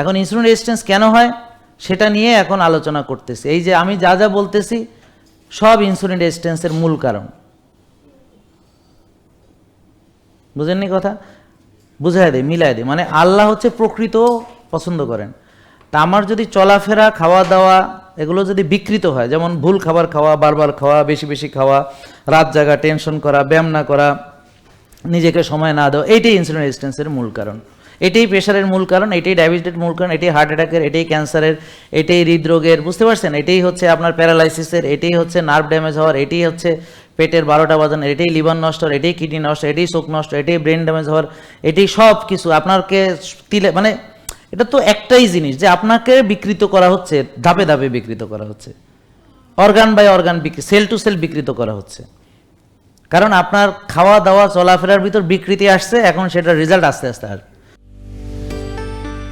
এখন insulin resistance কেন হয়? সেটা নিয়ে এখন আলোচনা করতেছি। এই যে আমি যা যা বলতেছি, সব ইনসুলিন রেজিস্ট্যান্সের মূল কারণ। বুঝেননি কথা? বুঝাই দেয় মিলাই দেয় মানে আল্লাহ হচ্ছে প্রকৃত পছন্দ করেন। তা আমার যদি চলাফেরা খাওয়া দাওয়া এগুলো যদি বিকৃত হয়, যেমন ভুল খাবার খাওয়া, বারবার খাওয়া, বেশি বেশি খাওয়া, রাত জাগা টেনশন করা, ব্যায়াম না করা, নিজেকে সময় না দেওয়া, এইটাই ইনসুলিন রেজিস্ট্যান্সের মূল কারণ। এটাই প্রেশারের মূল কারণ, এটাই ডায়াবেটিসের মূল কারণ, এটাই হার্ট অ্যাটাকের এটাই ক্যান্সারের এটাই হৃদরোগের, বুঝতে পারছেন? এটাই হচ্ছে আপনার প্যারালাইসিসের এটাই হচ্ছে নার্ভ ড্যামেজ হওয়ার, এটাই হচ্ছে পেটের বারোটা বাজানো এটাই লিভার নষ্ট হওয়ার, এটাই কিডনি নষ্ট, এটাই চোখ নষ্ট, এটাই ব্রেন ড্যামেজ হওয়ার, এটাই সব কিছু আপনাকে তিলে মানে এটা তো একটাই জিনিস যে আপনাকে বিকৃত করা হচ্ছে, ধাপে ধাপে বিকৃত করা হচ্ছে। অর্গান বাই অর্গান বিক্রি সেল টু সেল বিকৃত করা হচ্ছে। কারণ আপনার খাওয়া দাওয়া চলাফেরার ভিতর বিকৃতি আসছে, এখন সেটা রেজাল্ট আস্তে আস্তে আসবে।